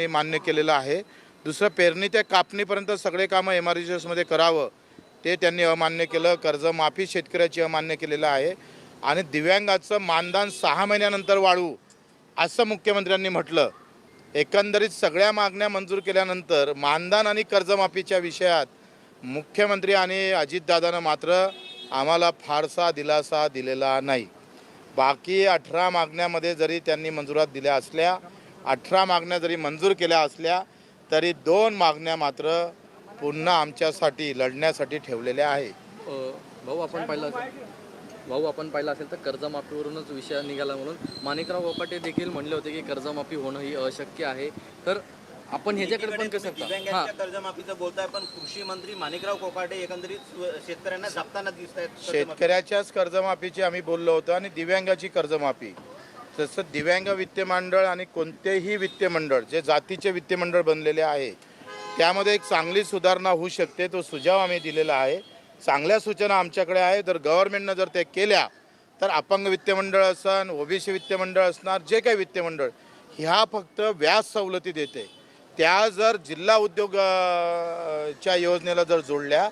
हे मान्य केलेलं आहे. दुसरं पेरणी ते कापणीपर्यंत सगळे कामं एम आरमध्ये करावं ते त्यांनी अमान्य केलं. कर्जमाफी शेतकऱ्याची अमान्य केलेलं आहे. आणि दिव्यांगाचं मानधन सहा महिन्यानंतर वाढवू असं मुख्यमंत्र्यांनी म्हटलं. एकंदरीत सगळ्या मागण्या मंजूर केल्यानंतर मानधन आणि कर्जमाफीच्या विषयात मुख्यमंत्री आणि अजितदादानं मात्र आम्हाला फारसा दिलासा दिलेला नाही. बाकी अठरा मागण्यामध्ये जरी त्यांनी मंजुरात दिल्या असल्या अठरा मागण्या जरी मंजूर केल्या असल्या तरी दोन मागण्या मात्र पुन्हा आमच्यासाठी लढण्यासाठी ठेवलेल्या आहे भाऊ आपण पाहिलं असेल भाऊ आपण पाहिलं असेल तर कर्जमाफीवरूनच विषय निघाला म्हणून. माणिकराव कोकाटे देखील म्हणले होते की कर्जमाफी होणं ही अशक्य आहे. तर आपण ह्याच्याकडे पण कसं हां दिव्यांगांच्या कर्जमाफीचं बोलताय पण कृषी मंत्री माणिकराव कोकाटे एकंदरीत शेतकऱ्यांना जपताना दिसत आहेत शेतकऱ्याच्याच कर्जमाफीची आम्ही बोललो होतो आणि दिव्यांगाची कर्जमाफी. तसं दिव्यांग वित्त मंडळ आणि कोणतेही वित्त मंडळ जे जातीचे वित्त मंडळ बनलेले आहे त्यामध्ये एक चांगली सुधारणा होऊ शकते तो सुझाव आम्ही दिलेला आहे. चांगल्या सूचना आमच्याकडे आहे जर गव्हर्नमेंटनं जर त्या केल्या तर अपंग वित्त मंडळ असन ओबीसी वित्त मंडळ असणार जे काही वित्त मंडळ ह्या फक्त व्याज सवलती देते. त्या जर जिल्हा उद्योगाच्या योजनेला जर जोडल्या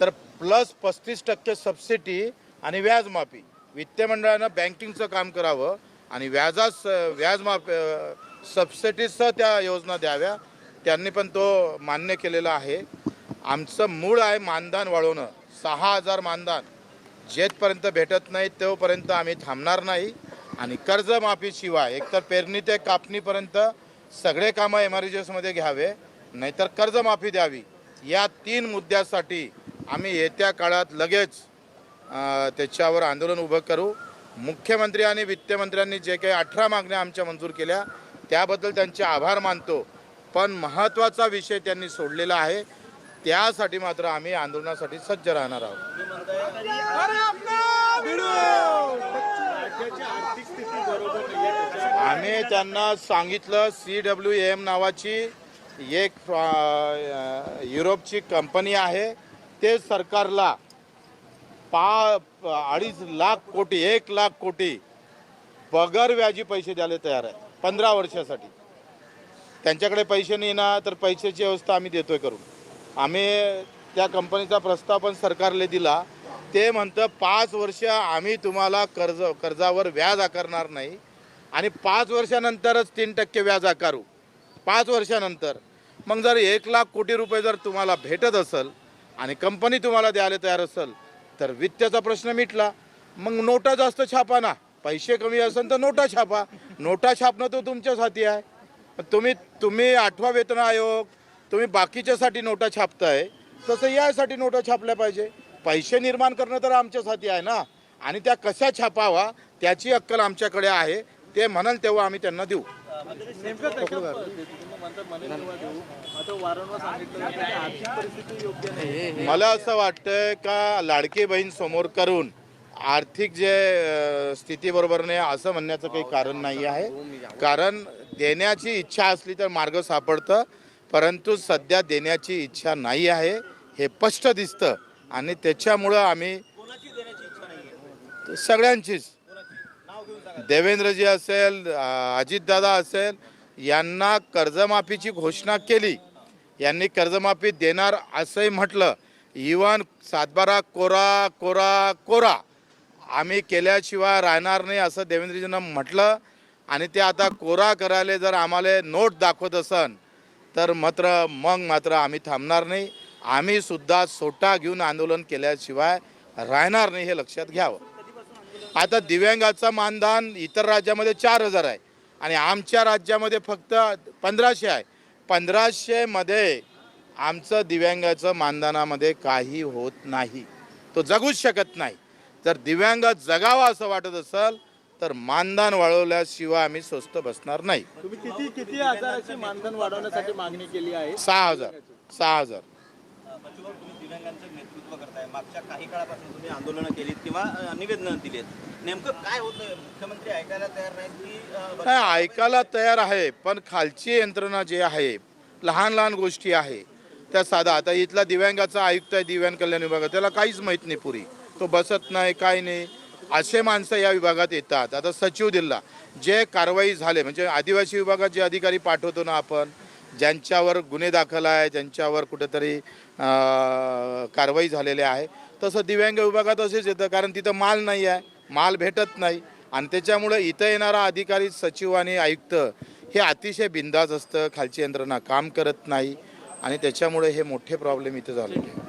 तर प्लस पस्तीस टक्के सबसिडी आणि व्याजमाफी. वित्त मंडळानं बँकिंगचं काम करावं आणि व्याजास व्याजमाफ माफ सबसिडीसह त्या योजना द्याव्या. त्यांनी पण तो मान्य केलेला आहे. आमचं मूळ आहे मानधन वाढवणं. सहा हजार मानधन. जेथपर्यंत भेटत नाही तोपर्यंत आम्ही थांबणार नाही. आणि कर्जमाफीशिवाय एकतर पेरणी ते कापणीपर्यंत सगळे कामं एमर्जन्सीमध्ये घ्यावे नाहीतर कर्जमाफी द्यावी. या तीन मुद्द्यासाठी आम्ही येत्या काळात लगेच त्याच्यावर आंदोलन उभं करू. मुख्यमंत्री आणि वित्तमंत्र्यांनी जे काही अठरा मागण्या आमच्या मंजूर केल्या त्याबद्दल त्यांचे आभार मानतो. पण महत्त्वाचा विषय त्यांनी सोडलेला आहे. त्यासाठी मात्र आम्ही आंदोलनासाठी सज्ज राहणार आहोत. आम्ही त्यांना सांगितलं सी डब्ल्यू एम नावाची एक युरोपची कंपनी आहे. ते सरकारला पा अडीच लाख कोटी एक लाख कोटी पगार व्याजी पैसे द्यायला तयार आहे पंधरा वर्षासाठी. त्यांच्याकडे पैसे नाही ना तर पैशाची व्यवस्था आम्ही देतोय करून. आम्ही त्या कंपनीचा प्रस्ताव पण सरकारला दिला. ते म्हणतं पाच वर्ष आम्ही तुम्हाला कर्ज कर्जावर व्याज आकारणार नाही. आणि पाच वर्षानंतरच तीन टक्के व्याज आकारू. पाच वर्षानंतर. मग जर एक लाख कोटी रुपये जर तुम्हाला भेटत असेल आणि कंपनी तुम्हाला द्यायला तयार असेल तर वित्ताचा प्रश्न मिटला. मग नोटा जास्त छापा ना. पैसे कमी असेल तर नोटा छापा. नोटा छापणं तो तुमच्याच हाती आहे. तुम्ही तुम्ही आठवा वेतन आयोग तुम्ही बाकीच्यासाठी नोटा छापताय. तसं यासाठी नोटा छापल्या पाहिजे. पैसे निर्माण करणं तर आमच्याच हाती आहे ना. आणि त्या कशा छापावा त्याची अक्कल आमच्याकडे आहे. ते म्हणाल तेव्हा आम्ही त्यांना देऊ. नेमकं कशा पद्धतीने तुम्ही म्हणता माणिकराव देऊ आता वारंवार सांगितलं जातं की आर्थिक परिस्थिती योग्य नाही मला असं वाटतं का लाडकी बहीण समोर करून आर्थिक जे स्थिती बरोबर नाही असं म्हणण्याचं काही कारण नाही आहे. कारण देण्याची इच्छा असली तर मार्ग सापडतं परंतु सध्या देण्याची इच्छा नाही आहे हे स्पष्ट दिसतं. आणि त्याच्यामुळं आम्ही सगळ्यांचीच. देवेंद्रजी असेल अजितदादा असेल यांना कर्जमाफीची घोषणा केली. यांनी कर्जमाफी देणार असंही म्हटलं. इवन सातबारा कोरा कोरा कोरा. आम्ही केल्याशिवाय राहणार नाही असं देवेंद्रजीनं म्हटलं. आणि ते आता कोरा करायला जर आम्हाला नोट दाखवत असन तर मात्र मग मात्र आम्ही थांबणार नाही. आम्हीसुद्धा सोटा घेऊन आंदोलन केल्याशिवाय राहणार नाही हे लक्षात घ्यावं. आता दिव्यांगाचं मानधन इतर राज्यामध्ये चार हजार आहे. आणि आमच्या राज्यामध्ये फक्त पंधराशे आहे. पंधराशेमध्ये आमचं दिव्यांगाचं मानधनामध्ये काही होत नाही. तो जगूच शकत नाही. जर दिव्यांग जगावा असं वाटत असेल तर मानधन वाढवल्याशिवाय आम्ही स्वस्त बसणार नाही. तुम्ही किती किती हजाराची मानधन वाढवण्यासाठी मागणी केली आहे? सहा हजार. सहा हजार. दिव्यांगांचं नेतृत्व करताय. मागच्या काही काळापासून तुम्ही आंदोलनं केलीत किंवा निवेदनं दिलीत. नेमकं काय होतं? मुख्यमंत्री ऐकायला तयार नाहीत की नाही ऐकायला तयार आहे पण खालची यंत्रणा जी आहे लहान लहान गोष्टी आहे त्या साधा. आता इथला दिव्यांगाचा आयुक्त आहे दिव्यांग कल्याण विभागात त्याला काहीच माहीत नाही पुरी. तो बसत नाही काय नाही. असे माणसं या विभागात येतात. आता सचिव दिला जे कारवाई झाले म्हणजे आदिवासी विभागात जे अधिकारी पाठवतो ना आपण ज्यांच्यावर गुन्हे दाखल आहे ज्यांच्यावर कुठेतरी कारवाई झालेली आहे. तसं दिव्यांग विभागात असेच येतं कारण तिथं माल नाही आहे माल भेटत नाही. आणि त्याच्यामुळं इथं येणारा अधिकारी सचिव आणि आयुक्त हे अतिशय बिंदास असतं खालची यंत्रणा काम करत नाही. आणि त्याच्यामुळे हे मोठे प्रॉब्लेम इथं झालेले आहे